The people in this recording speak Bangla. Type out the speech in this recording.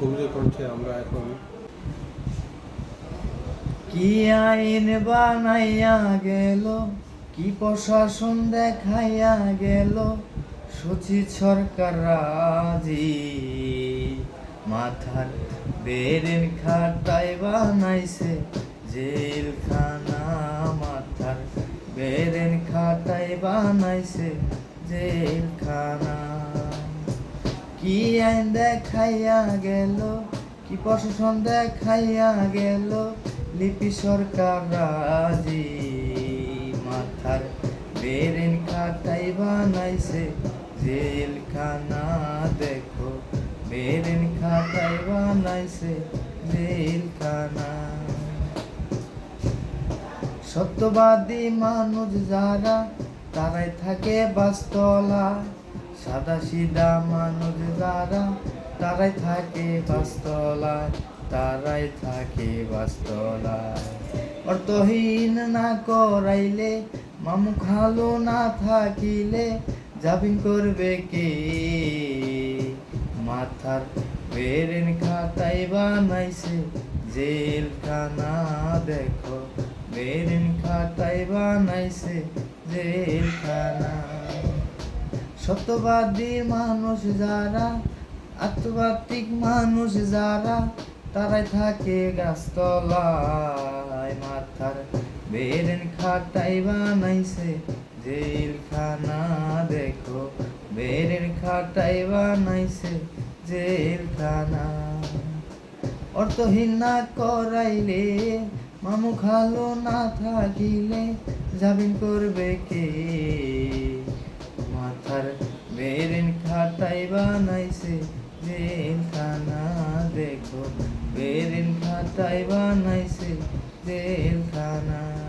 কবির কণ্ঠে আমরা এখন কি আইন বানাইয়া গেল? কি প্রশাসন দেখাইয়া গেল? সচিব সরকার রাজি? মাথার বেরেন খাটাই বানাইছে জেলখানা। মাথার বেরেন খাটাই বানাইছে জেলখানা। কি আইন দেখাইয়া গেল? কি প্রশাসন দেখাইয়া গেল? লিপি সরকার রাজি মাথার বেরেন খাটাই বানাইছে। জেলখানা দেখো, বেরেন খাটাই বানাইছে জেলখানা। সত্যবাদী মানুষ যারা, তারাই থাকে বাস্তলা। সাদা সিধা মানুষ যারা, তারাই থাকে বাস্তলায়, তারাই থাকে বাস্তলায়। অর্থহীন না করাইলে, মামু খালো না থাকিলে জাবিন করবে কে? মাথার বেরেন খাতাই বানাইছে জেলখানা, দেখো। বেরেন খাতাই বানাইছে জেলখানা। সত্যবাদী মানুষ যারা আত্মবাতিক মানুষ যারা, তারাই থাকে গাছতলায় মাথার বেরেন খাটাই বানাইছে জেলখানা, দেখো। বেরেন খাটাই বানাইছে জেলখানা। অর্থহীন না করাইলে মামু খালো না থাকিলে, জামিন করবে কে? বানাইছে জেলখানা দেখো। বেরেন খাতায় বানাইছে জেলখানা